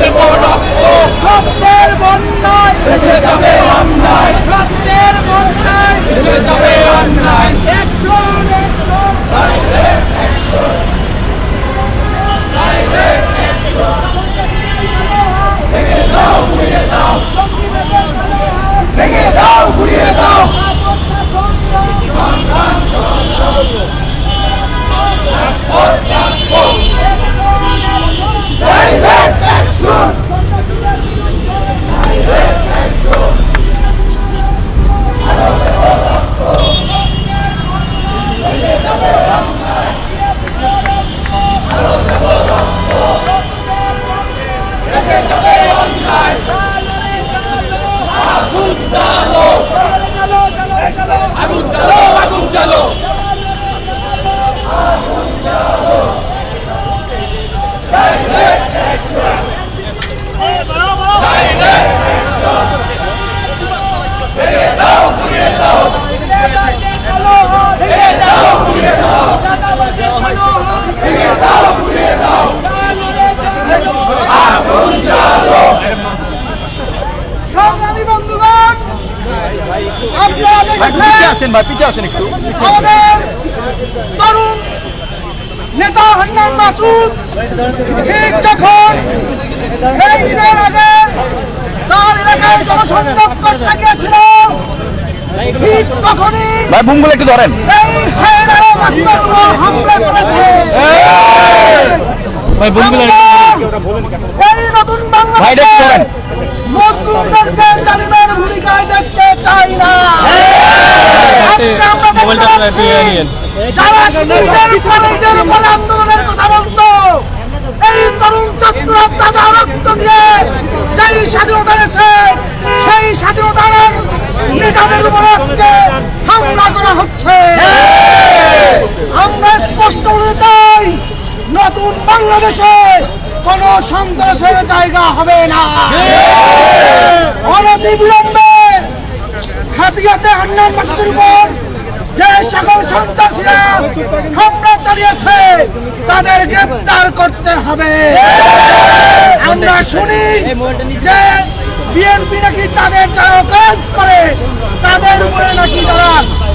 দেব অন্যায়। অন্যায়। আসেন একটু। আমাদের তরুণ নেতা হান্নান মাসুদ ঠিক যখন এই ঈদের আগে তার এলাকায় জনসংযোগ করতে গিয়েছিল ঠিক তখনই ভাই বুমগুলো একটু ধরেন। এই হায়দার মাসুদের উপর হামলা করেছে। ভাই বুমগুলো এই নতুন ভাই, বাংলাদেশে। মজদুরদেরকে জালিমের ভূমিকায় দেখতে চাই না আজকে আমরা দেখতে পাচ্ছি। যারা নিজের উপর আন্দোলনের কথা বলতো এই তরুণ ছাত্ররা তাজা রক্ত দিয়ে যেই স্বাধীনতা এনেছে সেই স্বাধীনতার নেতাদের উপর আজকে হামলা করা হচ্ছে আমরা স্পষ্ট বলতে চাই নতুন বাংলাদেশে কোন সন্ত্রাসের জায়গা হবে না। অনতি বিলম্বে হাতিয়াতে হান্নান মাসুদের উপর যে সকল সন্ত্রাসীরা হামলা চালিয়েছে, তাদের গ্রেপ্তার করতে হবে। আমরা শুনি যে বিএনপি নাকি তাদের যারা কাজ করে, তাদের উপরে নাকি তারা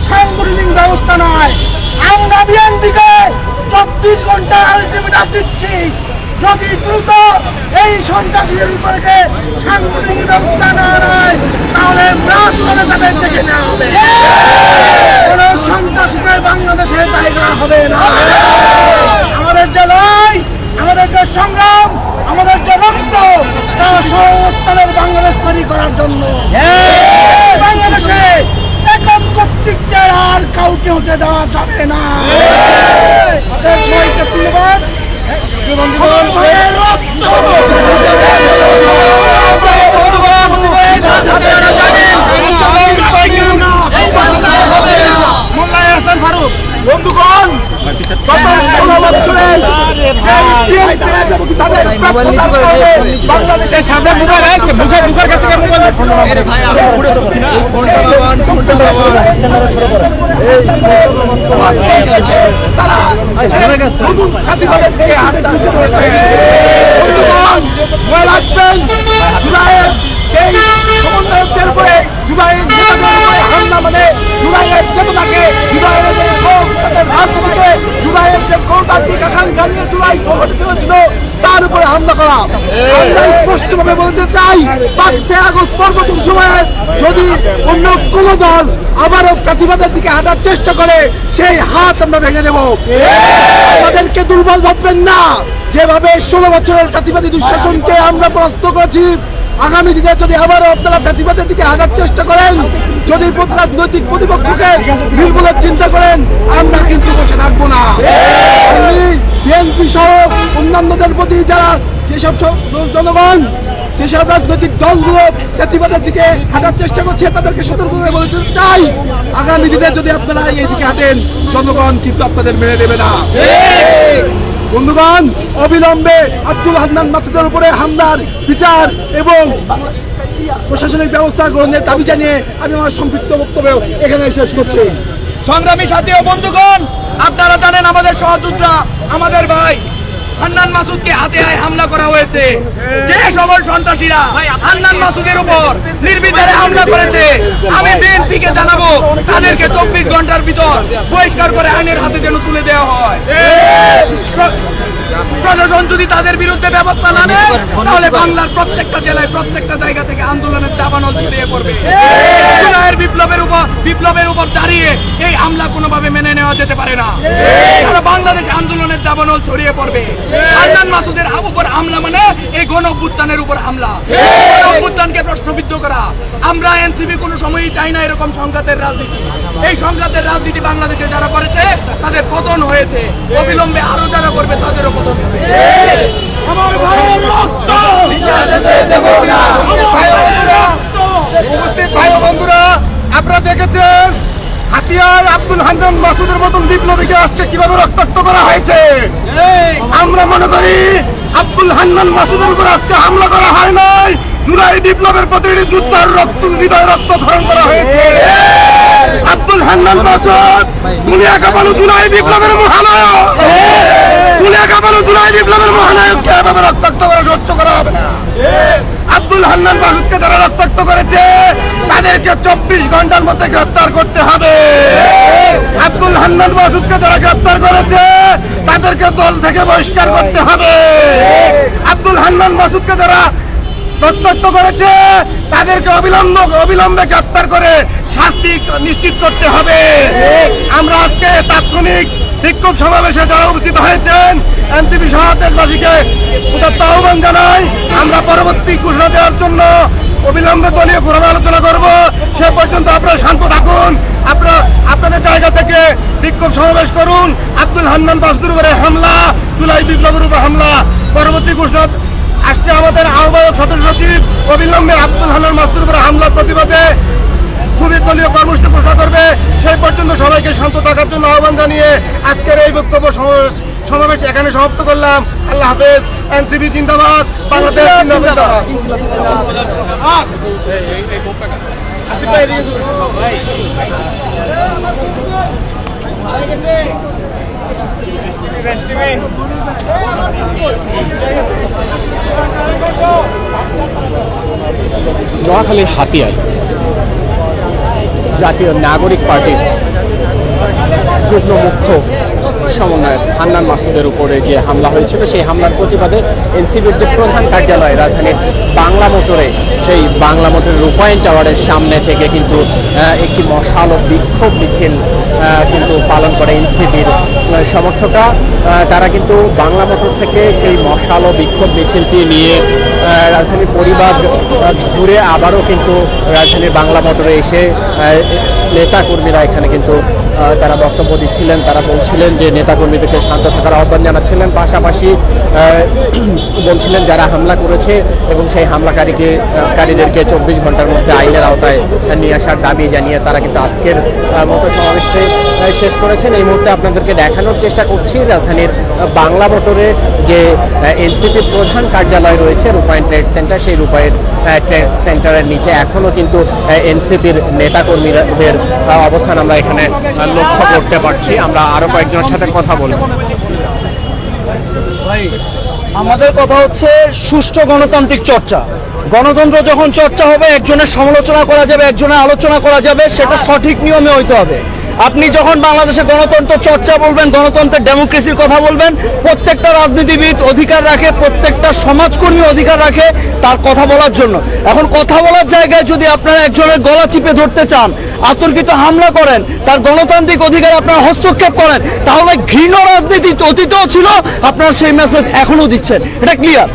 সাংগঠনিক ব্যবস্থা নয়। আমরা বিএনপিকে চব্বিশ ঘণ্টা আলটিমেটাম দিচ্ছি। যদি দ্রুত এই সন্ত্রাসীদের উপরে সাংগঠনিক ব্যবস্থা না নেয় তাহলে বলে তাদের দেখে নেওয়া হবে। কোন সন্ত্রাসীকে বাংলাদেশে জায়গা হবে না। আমাদের যে লড়াই আমাদের যে সংগ্রাম আমাদের যে রক্ত তা সমস্তানের বাংলাদেশ তৈরি করার জন্য। বাংলাদেশে একক কর্তৃত্বের আর কাউকে হতে দেওয়া যাবে না। সবাইকে ধন্যবাদ। বন্ধুগণ গত ষোলো বছরে তাদের বাংলাদেশের সামনে মোবাইল আছে মুখে মুখের কাছে মোবাইল ফাঁসিবাদের দিকে হাতটা শুরু করেছে বন্ধুগণ, মনে রাখবেন জুলাইয়ের সেই সমন্বয়কদের উপরে জুলাইয়ের নেতাদের উপরে হামলা মানে জুলাইয়ের চেতনাকে জুলাইয়ের যে সংস্থানের রাজনীতিকে জুলাইয়ের যে গণতান্ত্রিক আকাঙ্ক্ষা নিয়ে জুলাই সংগঠিত হয়েছিল উপরে হামলা করা। আমরা স্পষ্টভাবে বলতে চাই আগস্ট সময়ে যদি অন্য কোনো দল আবারও ফাঁসিবাদের দিকে হাঁটার চেষ্টা করে, সেই হাত আমরা ভেঙে দেব। আমাদেরকে দুর্বল ভাববেন না। যেভাবে ষোলো বছরের ফাঁসিবাদী দুঃশাসনকে আমরা পরাস্ত করেছি আগামী দিনে যদি আবারও আপনারা ফ্যাসিবাদের দিকে হাঁটার চেষ্টা করেন, যদি রাজনৈতিক প্রতিপক্ষকে নির্মূলের চিন্তা করেন, আমরা কিন্তু বসে থাকব না। বিএনপি সহ অন্যান্যদের প্রতি যারা যেসব সব জনগণ, যেসব রাজনৈতিক দলগুলো ফ্যাসিবাদের দিকে হাঁটার চেষ্টা করছে, তাদেরকে সতর্ক করে বলতে চাই। আগামী দিনে যদি আপনারা এই দিকে হাঁটেন, জনগণ কিন্তু আপনাদের মেনে দেবে না। বন্ধুগণ, অবিলম্বে আব্দুল হান্নান মাসুদের উপরে হামলার বিচার এবং প্রশাসনিক ব্যবস্থা গ্রহণের দাবি জানিয়ে আমি আমার সম্পৃক্ত বক্তব্য এখানে শেষ করছি। সংগ্রামী সাথী ও বন্ধুগণ, আপনারা জানেন আমাদের সহযোদ্ধা আমাদের ভাই হান্নান মাসুদকে হাতে আয় হামলা করা হয়েছে। যে সকল সন্ত্রাসীরা হান্নান মাসুদের উপর নির্বিচারে হামলা করেছে, আমি বিএনপিকে জানাব, তাদেরকে চব্বিশ ঘণ্টার ভিতর বহিষ্কার করে আইনের হাতে যেন তুলে দেওয়া হয়। প্রশাসন যদি তাদের বিরুদ্ধে ব্যবস্থা না নেয় তাহলে বাংলার প্রত্যেকটা জেলায় প্রত্যেকটা জায়গা থেকে আন্দোলনের দাবানল ছড়িয়ে পড়বে। জুলাইয়ের বিপ্লবের উপর বিপ্লবের উপর দাঁড়িয়ে এই হামলা কোনোভাবে মেনে নেওয়া যেতে পারে না। বাংলাদেশ আন্দোলনের দাবানল ছড়িয়ে পড়বে। আন্নান মাসুদের উপর হামলা মানে এই গণ উপর হামলা গণ আমরা এনসিপি কোনো সময়ই চাই না এরকম সংঘাতের রাজনীতি। এই সংঘাতের রাজনীতি বাংলাদেশে যারা করেছে তাদের পতন হয়েছে। অবিলম্বে আরও যারা করবে তাদেরও পতন হবে। আমার ভাইয়ের রক্ত! আমার ভাইয়ের রক্ত! উপস্থিত ভাই বন্ধুরা আপনারা দেখেছেন হাতিয়ায় আব্দুল হান্নান মাসুদের মতন বিপ্লবীকে আজকে কীভাবে রক্তাক্ত করা হয়েছে? আমরা মনে করি আব্দুল হান্নান মাসুদের উপর আজকে হামলা করা হয় নাই। জুলাই বিপ্লবের প্রতিটি যুদ্ধার রক্ত, হৃদয় রক্ত ধরণ করা হয়েছে। আব্দুল হান্নান মাসুদ, দুনিয়া কাঁপানো জুলাই বিপ্লবের মহানায়ক। ফুলে কাঁপানো জুলাই বিপ্লবের মহানায়ককে এভাবে রক্তাক্ত করে, সহ্য করা হবে না। আব্দুল হান্নান মাসুদকে যারা রক্তাক্ত করেছে, তাদেরকে চব্বিশ ঘণ্টার মধ্যে গ্রেপ্তার করতে হবে। আব্দুল হান্নান মাসুদকে যারা গ্রেপ্তার করেছে, তাদেরকে দল থেকে বহিষ্কার করতে হবে। আব্দুল হান্নান মাসুদকে যারা প্রত্যক্ষ করেছে, তাদেরকে অবিলম্ব, অবিলম্বে গ্রেপ্তার করে শাস্তি নিশ্চিত করতে হবে। আমরা আজকে তাৎক্ষণিক বিক্ষোভ সমাবেশে যারা উপস্থিত হয়েছেন, এনসিপি সহ দেশবাসীকে আহ্বান জানাই। আমরা পরবর্তী ঘোষণা দেওয়ার জন্য অবিলম্বে দলীয় ফোরাম আলোচনা করব। সে পর্যন্ত আপনারা শান্ত থাকুন। আপনারা আপনাদের জায়গা থেকে বিক্ষোভ সমাবেশ করুন। আব্দুল হান্নান বাসদুর উপরে হামলা, জুলাই বিপ্লবের উপর হামলা। পরবর্তী ঘোষণা আসছে আমাদের আহ্বায়ক অবিলম্বে আব্দুল হান্নান মাসুদের উপরে হামলার প্রতিবাদে খুবই দলীয় কর্মসূচি ঘোষণা করবে। সেই পর্যন্ত সবাইকে শান্ত থাকার জন্য আহ্বান জানিয়ে আজকের এই বক্তব্য সমাবেশ সমাবেশ এখানে সমাপ্ত করলাম। আল্লাহ হাফেজ। এনসিবি জিন্দাবাদ। বাংলাদেশ জিন্দাবাদ। নোয়াখালীর হাতিয়ায় জাতীয় নাগরিক পার্টির যুগ্ম মুখ্য সমন্বয়ক হান্নান মাসুদের উপরে যে হামলা হয়েছিল, সেই হামলার প্রতিবাদে এনসিবির যে প্রধান কার্যালয় রাজধানীর বাংলা মোটরে, সেই বাংলা মোটরের রূপায়ণ টাওয়ারের সামনে থেকে কিন্তু একটি মশাল ও বিক্ষোভ মিছিল কিন্তু পালন করে এনসিবির সমর্থকরা। তারা কিন্তু বাংলা মোটর থেকে সেই মশাল ও বিক্ষোভ মিছিলটি নিয়ে রাজধানীর পরিবার ঘুরে আবারও কিন্তু রাজধানীর বাংলা মোটরে এসে নেতা কর্মীরা এখানে কিন্তু তারা বক্তব্য দিচ্ছিলেন, তারা বলছিলেন যে নেতাকর্মীদেরকে শান্ত থাকার আহ্বান জানাচ্ছিলেন। পাশাপাশি বলছিলেন যারা হামলা করেছে এবং সেই হামলাকারীকে কারীদেরকে চব্বিশ ঘণ্টার মধ্যে আইনের আওতায় নিয়ে আসার দাবি জানিয়ে তারা কিন্তু আজকের মতো সমাবেশটি শেষ করেছেন। এই মুহূর্তে আপনাদেরকে দেখানোর চেষ্টা করছি রাজধানীর বাংলা মোটরে যে এনসিপি প্রধান কার্যালয় রয়েছে, রূপায়ণ ট্রেড সেন্টার, সেই রূপায়ণ ট্রেড সেন্টারের নিচে। এখনও কিন্তু এনসিপির নেতাকর্মীদের অবস্থান আমরা এখানে লক্ষ্য করতে পারছি। আমরা আরও কয়েকজনের সাথে কথা বলব। আমাদের কথা হচ্ছে সুষ্ঠু গণতান্ত্রিক চর্চা। গণতন্ত্র যখন চর্চা হবে, একজনের সমালোচনা করা যাবে, একজনের আলোচনা করা যাবে, সেটা সঠিক নিয়মে হইতে হবে। আপনি যখন বাংলাদেশে গণতন্ত্র চর্চা বলবেন, গণতন্ত্রের ডেমোক্রেসির কথা বলবেন, প্রত্যেকটা রাজনীতিবিদ অধিকার রাখে, প্রত্যেকটা সমাজকর্মী অধিকার রাখে তার কথা বলার জন্য। এখন কথা বলার জায়গায় যদি আপনারা একজনের গলা চিপে ধরতে চান, আতর্কিত হামলা করেন, তার গণতান্ত্রিক অধিকার আপনারা হস্তক্ষেপ করেন, তাহলে ঘৃণ রাজনীতি অতীতেও ছিল, আপনারা সেই মেসেজ এখনও দিচ্ছেন। এটা ক্লিয়ার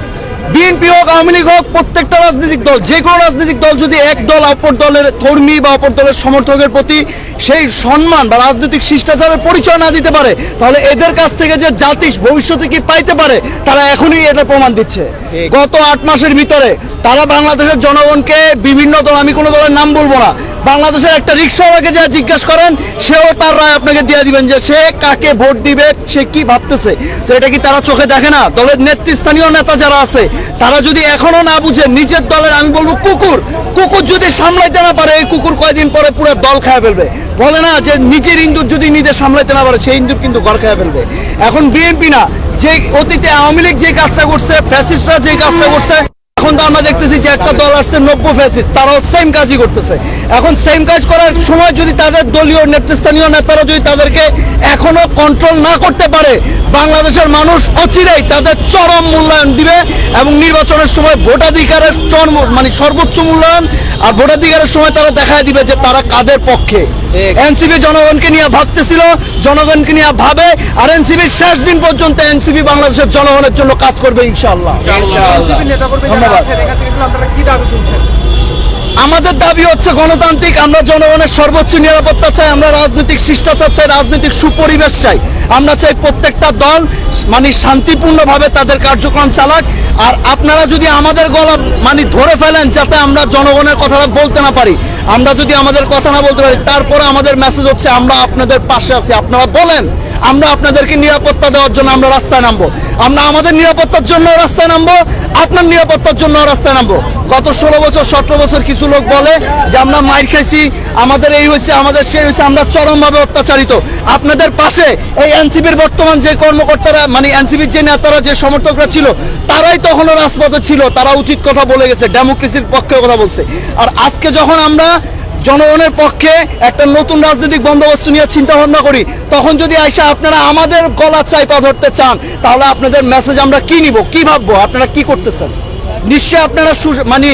বিএনপি হোক, আওয়ামী লীগ হোক, প্রত্যেকটা রাজনৈতিক দল যে কোনো রাজনৈতিক দল যদি এক দল অপর দলের কর্মী বা অপর দলের সমর্থকের প্রতি সেই সম্মান বা রাজনৈতিক শিষ্টাচারের পরিচয় না দিতে পারে তাহলে এদের কাছ থেকে যে জাতি ভবিষ্যতে কি পাইতে পারে তারা এখনই এটা প্রমাণ দিচ্ছে। গত আট মাসের ভিতরে তারা বাংলাদেশের জনগণকে বিভিন্ন দল আমি কোনো দলের নাম বলব না বাংলাদেশের একটা রিক্সাওয়ালাকে যা জিজ্ঞাসা করেন সেও তার রায় আপনাকে দিয়ে দিবেন যে সে কাকে ভোট দিবে সে কি ভাবতেছে। তো এটা কি তারা চোখে দেখে না? দলের নেতৃস্থানীয় নেতা যারা আছে তারা যদি এখনও না বুঝে নিজের দলের আমি বলব কুকুর কুকুর যদি সামলাইতে না পারে এই কুকুর কয়দিন পরে পুরো দল খায় ফেলবে। বলে না যে নিজের ইন্দুর যদি নিজে সামলাইতে না পারে, সেই ইন্দুর কিন্তু ঘর খায় ফেলবে। এখন বিএনপি না, যে অতীতে আওয়ামী লীগ যে কাজটা করছে, ফ্যাসিস্টরা যে কাজটা করছে, এখন তো আমরা দেখতেছি যে একটা দল আসছে নব্য ফ্যাসিস তারাও সেম কাজই করতেছে। এখন সেম কাজ করার সময় যদি তাদের দলীয় নেতৃস্থানীয় নেতারা যদি তাদেরকে এখনও কন্ট্রোল না করতে পারে, বাংলাদেশের মানুষ অচিরেই তাদের চরম মূল্যায়ন দিবে এবং নির্বাচনের সময় ভোটাধিকারের চরম মানে সর্বোচ্চ মূল্যায়ন আর ভোটাধিকারের সময় তারা দেখা দিবে যে তারা কাদের পক্ষে। এনসিপি জনগণকে নিয়ে ভাবতেছিল জনগণকে নিয়ে ভাবে আর এনসিপির শেষ দিন পর্যন্ত এনসিপি বাংলাদেশের জনগণের জন্য কাজ করবে ইনশাআল্লাহ। ধন্যবাদ। আমাদের দাবি হচ্ছে গণতান্ত্রিক, আমরা জনগণের সর্বোচ্চ নিরাপত্তা চাই, আমরা রাজনৈতিক শিষ্টাচার চাই, রাজনৈতিক সুপরিবেশ চাই। আমরা চাই প্রত্যেকটা দল মানে শান্তিপূর্ণভাবে তাদের কার্যক্রম চালাক। আর আপনারা যদি আমাদের গলা মানে ধরে ফেলেন যাতে আমরা জনগণের কথাটা বলতে না পারি, আমরা যদি আমাদের কথা না বলতে পারি, তারপরে আমাদের মেসেজ হচ্ছে, আমরা আপনাদের পাশে আছি। আপনারা বলেন আমরা আপনাদেরকে নিরাপত্তা দেওয়ার জন্য আমরা রাস্তায় নামবো। আমরা আমাদের নিরাপত্তার জন্য রাস্তায় নামবো, আপনার নিরাপত্তার জন্য রাস্তায় নামবো। গত ষোলো বছর, সতেরো বছর কিছু লোক বলে যে, আমরা মাইর খাইছি, আমাদের এই হয়েছে, আমাদের সেই হয়েছে, আমরা চরমভাবে অত্যাচারিত। আপনাদের পাশে এই এনসিপির বর্তমান যে কর্মকর্তারা মানে এনসিপির যে নেতারা, যে সমর্থকরা ছিল, তারাই তখনও রাজপথে ছিল। তারা উচিত কথা বলে গেছে, ডেমোক্রেসির পক্ষে কথা বলছে। আর আজকে যখন আমরা জনগণের পক্ষে একটা নতুন রাজনৈতিক বন্দোবস্ত নিয়ে চিন্তা ভাবনা করি। তখন যদি আইসা আপনারা আমাদের গলা চাইপা ধরতে চান, তাহলে আপনাদের মেসেজ আমরা কি নিব, কি ভাববো? আপনারা কি করতেছেন? নিশ্চয় আপনারা মানে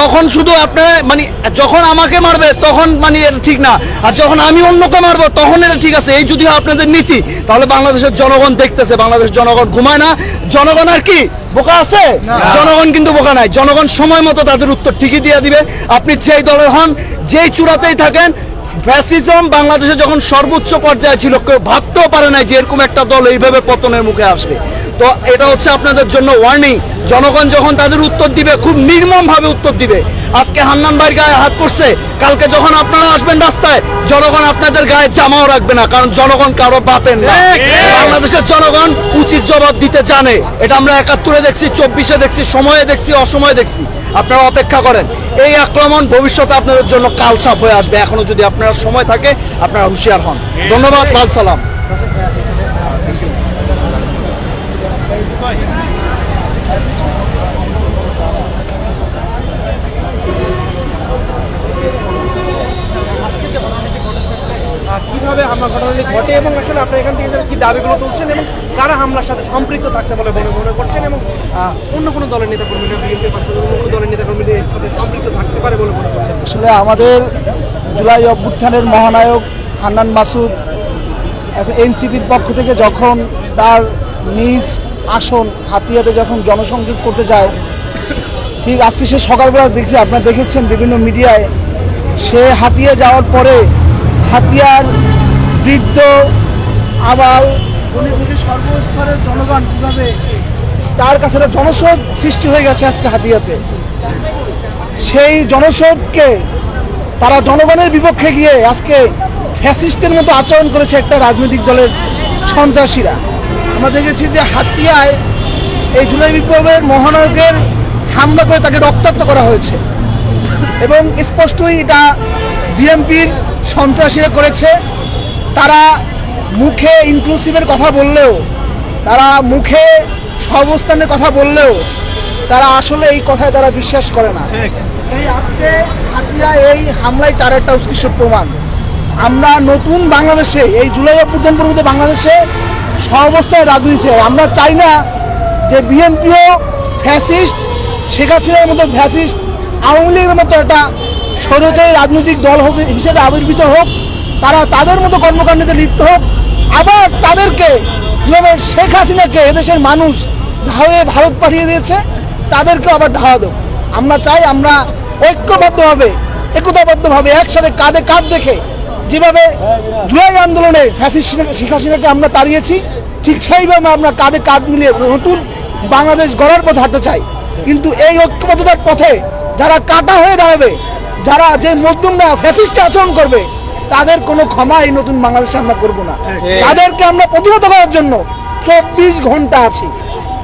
তখন শুধু আপনারা মানে যখন আমাকে মারবে তখন মানে এটা ঠিক না। আর যখন আমি অন্যকে মারবো তখন এটা ঠিক আছে। এই যদি আপনাদের নীতি তাহলে বাংলাদেশের জনগণ দেখতেছে বাংলাদেশের জনগণ ঘুমায় না। জনগণ আর কি? বোকা আছে? জনগণ কিন্তু বোকা নাই। জনগণ সময় মতো তাদের উত্তর ঠিকই দিয়ে দিবে। আপনি যেই দলের হন যেই চূড়াতেই থাকেন ফ্যাসিজম বাংলাদেশে যখন সর্বোচ্চ পর্যায়ে ছিল কেউ ভাবতেও পারে না যে এরকম একটা দল এইভাবে পতনের মুখে আসবে। তো এটা হচ্ছে আপনাদের জন্য ওয়ার্নিং জনগণ যখন তাদের উত্তর দিবে খুব নির্মম ভাবে উত্তর দিবে। আজকে হান্নান ভাইয়ের গায়ে হাত পড়ছে কালকে যখন আপনারা আসবেন রাস্তায় জনগণ আপনাদের গায়ে জামাও রাখবে না কারণ জনগণ কারও বাপেন না। বাংলাদেশের জনগণ উচিত জবাব দিতে জানে। এটা আমরা একাত্তরে দেখছি চব্বিশে দেখছি সময়ে দেখছি অসময়ে দেখছি। আপনারা অপেক্ষা করেন। এই আক্রমণ ভবিষ্যতে আপনাদের জন্য কালসাপ হয়ে আসবে। এখনও যদি আপনারা সময় থাকে আপনারা হুঁশিয়ার হন। ধন্যবাদ লাল সালাম। কীভাবে হামলা ঘটনাটি ঘটে এবং আসলে আপনারা এখান থেকে কি দাবিগুলো তুলছেন এবং কারা হামলার সাথে সম্পৃক্ত থাকতে বলে মনে মনে করছেন এবং অন্য কোনো দলের নেতাকর্মীরা বিএনপি অন্য কোনো দলের নেতাকর্মীদের সাথে সম্পৃক্ত থাকতে পারে বলে মনে করছেন? আসলে আমাদের জুলাই অভ্যুত্থানের মহানায়ক হান্নান মাসুদ এখন এনসিপির পক্ষ থেকে যখন তার নিজ আসন হাতিয়াতে যখন জনসংযোগ করতে যায়, ঠিক আজকে সে সকালবেলা দেখছি, আপনারা দেখেছেন বিভিন্ন মিডিয়ায়, সে হাতিয়া যাওয়ার পরে হাতিয়ার, বৃদ্ধ ধনী থেকে সর্বস্তরের জনগণ কীভাবে তার কাছে জনস্রোত সৃষ্টি হয়ে গেছে আজকে হাতিয়াতে। সেই জনস্রোতকে তারা জনগণের বিপক্ষে গিয়ে আজকে ফ্যাসিস্টের মতো আচরণ করেছে একটা রাজনৈতিক দলের সন্ত্রাসীরা। আমরা দেখেছি যে হাতিয়ায় এই জুলাই বিপ্লবের মহানায়কের হামলা করে তাকে রক্তাক্ত করা হয়েছে। এবং স্পষ্টই এটা বিএনপির সন্ত্রাসীরা করেছে। তারা মুখে ইনক্লুসিভের কথা বললেও তারা মুখে সবস্থানের কথা বললেও তারা আসলে এই কথায় তারা বিশ্বাস করে না। এই আজকে হাতিয়া এই হামলায় তার একটা উৎকৃষ্ট প্রমাণ। আমরা নতুন বাংলাদেশে এই জুলাই অভ্যুত্থান পূর্বতে বাংলাদেশে সহাবস্থায় রাজনীতি চাই। আমরা চাই না যে বিএনপিও ফ্যাসিস্ট, শেখ হাসিনার মতো ফ্যাসিস্ট, আওয়ামী লীগের মতো একটা স্বৈরাচারী রাজনৈতিক দল হবে হিসেবে আবির্ভূত হোক, তারা তাদের মতো কর্মকাণ্ডে লিপ্ত হোক আবার তাদেরকে যেভাবে শেখ হাসিনাকে এদেশের মানুষ ধাওয়ে ভারত পাঠিয়ে দিয়েছে তাদেরকে আবার ধাওয়া দেব আমরা চাই আমরা ঐক্যবদ্ধভাবে, একতাবদ্ধভাবে একসাথে কাঁধে কাঁধ দেখে যেভাবে জুলাই আন্দোলনে ফ্যাসিস্ট শেখ হাসিনাকে আমরা তাড়িয়েছি ঠিক সেইভাবে আমরা কাঁধে কাঁধ মিলিয়ে নতুন বাংলাদেশ গড়ার পথে হাঁটতে চাই। কিন্তু এই ঐক্যবদ্ধতার পথে যারা কাটা হয়ে দাঁড়াবে যারা যে মধ্যমরা ফ্যাসিস্টে আচরণ করবে তাদের কোনো ক্ষমা এই নতুন বাংলাদেশে আমরা করব না। তাদেরকে আমরা প্রতিহত করার জন্য চব্বিশ ঘণ্টা আছি।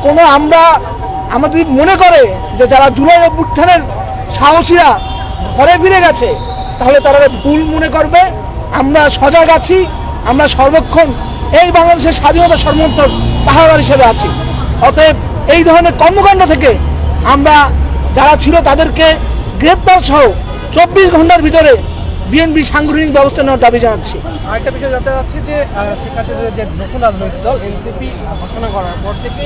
কোনো আমরা আমরা যদি মনে করে যে যারা জুলাই অভ্যুত্থানের সাহসীরা ঘরে ফিরে গেছে তাহলে তারা ভুল মনে করবে আমরা সজাগ আছি, আমরা সর্বক্ষণ এই বাংলাদেশের স্বাধীনতা সর্বোত্তর পাহাড় হিসেবে আছি। অতএব এই ধরনের কর্মকাণ্ড থেকে আমরা যারা ছিল তাদেরকে গ্রেপ্তার সহ চব্বিশ ঘণ্টার ভিতরে বিএনপি সাংগঠনিক ব্যবস্থা নেওয়ার দাবি জানাচ্ছি। আরেকটা বিষয় জানতে চাচ্ছি যে হাসিনার যে নতুন রাজনৈতিক দল এনসিপি ঘোষণা করার পর থেকে